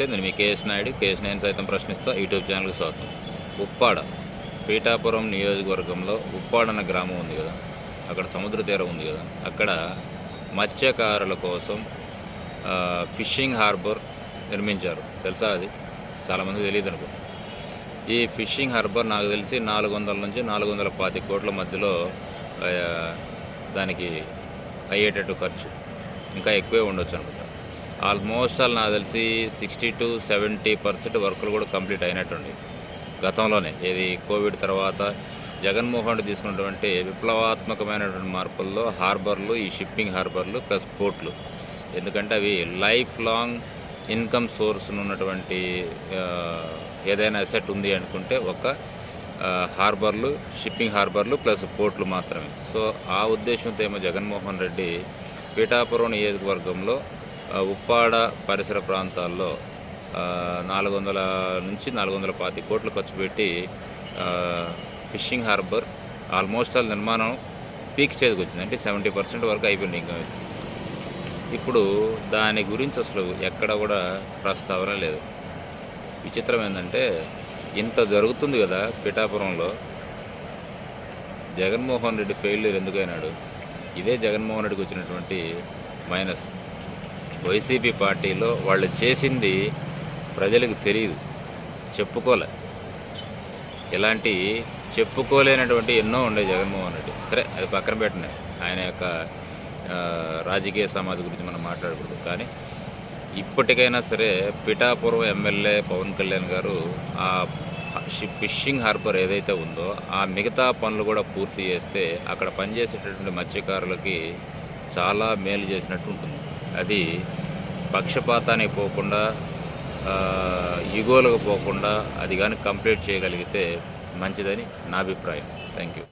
నేను మీ KS Naidu KS నేను సైతం ప్రశ్నిస్తా యూట్యూబ్ ఛానల్కి స్వాగతం. ఉప్పాడ పీఠాపురం నియోజకవర్గంలో ఉప్పాడ అన్న గ్రామం ఉంది కదా అక్కడ సముద్ర తీరం ఉంది కదా అక్కడ మత్స్యకారుల కోసం ఫిషింగ్ హార్బర్ నిర్మించారు. తెలుసా అది? చాలామంది తెలియదు అనుకో. ఈ ఫిషింగ్ హార్బర్ నాకు తెలిసి నాలుగు వందల నుంచి నాలుగు వందల పాతి కోట్ల మధ్యలో దానికి అయ్యేటట్టు ఖర్చు. ఇంకా ఎక్కువే ఉండొచ్చు అనుకుంటా. ఆల్మోస్ట్ ఆల్ నాకు తెలిసి సిక్స్టీ టు సెవెంటీ పర్సెంట్ వర్కులు కూడా కంప్లీట్ అయినట్టుండి. గతంలోనే ఏది కోవిడ్ తర్వాత జగన్మోహన్ రెడ్డి తీసుకున్నటువంటి విప్లవాత్మకమైనటువంటి మార్పుల్లో హార్బర్లు ఈ షిప్పింగ్ హార్బర్లు ప్లస్ పోర్ట్లు ఎందుకంటే అవి లైఫ్ లాంగ్ ఇన్కమ్ సోర్స్ ఉన్నటువంటి ఏదైనా అసెట్ ఉంది అనుకుంటే ఒక హార్బర్లు షిప్పింగ్ హార్బర్లు ప్లస్ పోర్ట్లు మాత్రమే. సో ఆ ఉద్దేశంతో ఏమో జగన్మోహన్ రెడ్డి పీఠాపురం నియోజకవర్గంలో ఉప్పాడ పరిసర ప్రాంతాల్లో నాలుగు వందల నుంచి నాలుగు వందల పాతి కోట్లు ఖర్చు పెట్టి ఫిషింగ్ హార్బర్ ఆల్మోస్ట్ ఆల్ నిర్మాణం పీక్ స్టేజ్కి వచ్చింది. అంటే సెవెంటీ పర్సెంట్ వరకు అయిపోయింది ఇంకా. ఇప్పుడు దాని గురించి అసలు ఎక్కడ కూడా ప్రస్తావన లేదు. విచిత్రం ఏంటంటే ఇంత జరుగుతుంది కదా పిఠాపురంలో. జగన్మోహన్ రెడ్డి ఫెయిల్యూర్ ఎందుకైనాడు? ఇదే జగన్మోహన్ రెడ్డికి వచ్చినటువంటి మైనస్. వైసీపీ పార్టీలో వాళ్ళు చేసింది ప్రజలకు తెలియదు చెప్పుకోలే. ఇలాంటి చెప్పుకోలేనటువంటి ఎన్నో ఉండే జగన్మోహన్ రెడ్డి. సరే అది పక్కన పెట్టినాయి ఆయన యొక్క రాజకీయ సమాధి గురించి మనం మాట్లాడకూడదు. కానీ ఇప్పటికైనా సరే పిఠాపురం ఎమ్మెల్యే పవన్ కళ్యాణ్ గారు ఆ ఫిషింగ్ హార్బర్ ఏదైతే ఉందో ఆ మిగతా పనులు కూడా పూర్తి చేస్తే అక్కడ పనిచేసేటటువంటి మత్స్యకారులకి చాలా మేలు చేసినట్టు ఉంటుంది. అది పక్షపాతానికి పోకుండా ఇగోలకు పోకుండా అది కానీ కంప్లీట్ చేయగలిగితే మంచిదని నా అభిప్రాయం. Thank you